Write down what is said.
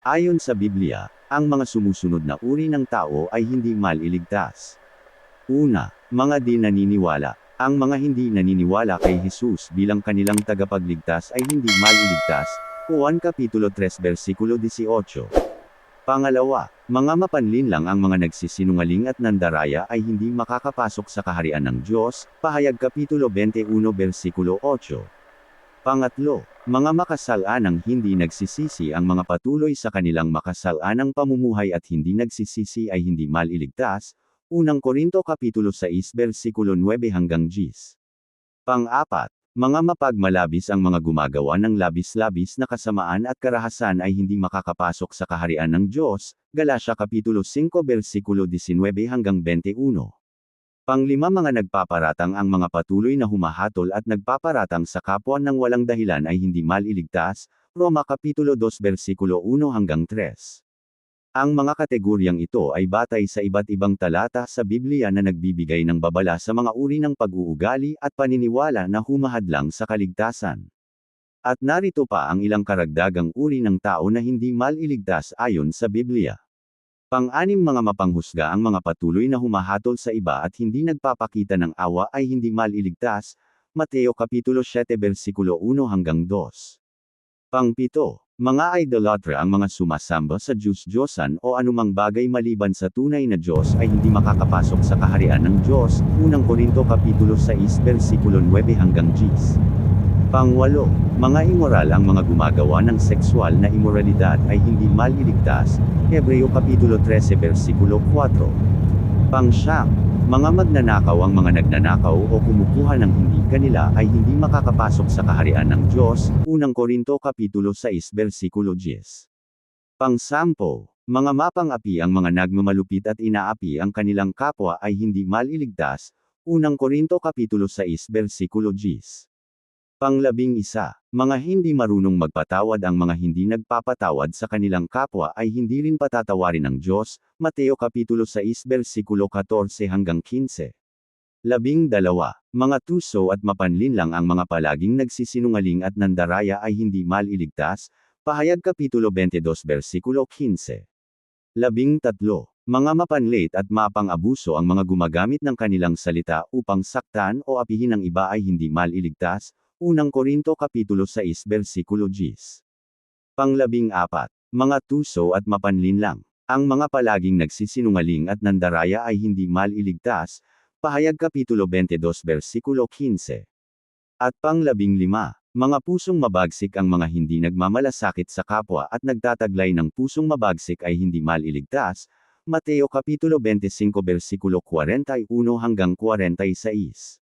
Ayon sa Biblia, ang mga sumusunod na uri ng tao ay hindi maliligtas. Una, mga di naniniwala. Ang mga hindi naniniwala kay Jesus bilang kanilang tagapagligtas ay hindi maliligtas. Juan Kapitulo 3 versikulo 18. Pangalawa, mga mapanlin lang ang mga nagsisinungaling at nandaraya ay hindi makakapasok sa kaharian ng Diyos. Pahayag Kapitulo 21 versikulo 8. Pangatlo, mga makasalanang hindi nagsisisi ang mga patuloy sa kanilang makasalanang pamumuhay at hindi nagsisisi ay hindi maliligtas. Unang Korinto Kapitulo 6 versikulo 9 hanggang 10. Pang-apat, mga mapagmalabis ang mga gumagawa ng labis-labis na kasamaan at karahasan ay hindi makakapasok sa kaharian ng Diyos. Galatia Kapitulo 5 versikulo 19 hanggang 21. Panglima mga nagpaparatang ang mga patuloy na humahatol at nagpaparatang sa kapwa ng walang dahilan ay hindi maliligtas, Roma Kapitulo 2 versikulo 1 hanggang 3. Ang mga kategoryang ito ay batay sa iba't ibang talata sa Biblia na nagbibigay ng babala sa mga uri ng pag-uugali at paniniwala na humahadlang sa kaligtasan. At narito pa ang ilang karagdagang uri ng tao na hindi maliligtas ayon sa Biblia. Pang-anim mga mapanghusga ang mga patuloy na humahatol sa iba at hindi nagpapakita ng awa ay hindi maliligtas, Mateo Kapitulo 7 versikulo 1 hanggang 2. Pang-pito, mga idolatra ang mga sumasamba sa Diyos-Diyosan o anumang bagay maliban sa tunay na Diyos ay hindi makakapasok sa kaharian ng Diyos, unang Korinto Kapitulo 6 versikulo 9 hanggang 10. Pangwalo, mga immoral ang mga gumagawa ng sexual na immoralidad ay hindi maliligtas, Hebreo Kapitulo 13 versikulo 4. Pangsyam, mga magnanakaw ang mga nagnanakaw o kumukuha ng hindi kanila ay hindi makakapasok sa kaharian ng Diyos, unang Korinto Kapitulo 6 versikulo 10. Pangsampo, mga mapang-api ang mga nagmamalupit at inaapi ang kanilang kapwa ay hindi maliligtas, unang Korinto Kapitulo 6 versikulo 10. Panglabing isa, mga hindi marunong magpatawad ang mga hindi nagpapatawad sa kanilang kapwa ay hindi rin patatawarin ng Diyos, Mateo Kapitulo 6 versikulo 14 hanggang 15. Labing dalawa, mga tuso at mapanlin lang ang mga palaging nagsisinungaling at nandaraya ay hindi maliligtas, Pahayag Kapitulo 22 versikulo 15. Labing tatlo, mga mapanlate at mapang-abuso ang mga gumagamit ng kanilang salita upang saktan o apihin ang iba ay hindi maliligtas, Unang Korinto Kapitulo 6 versikulo 10. Panglabing apat, mga tuso at mapanlin lang. Ang mga palaging nagsisinungaling at nandaraya ay hindi maliligtas, Pahayag Kapitulo 22 versikulo 15. At panglabing lima, mga pusong mabagsik ang mga hindi nagmamalasakit sa kapwa at nagtataglay ng pusong mabagsik ay hindi maliligtas, Mateo Kapitulo 25 versikulo 41 hanggang 46.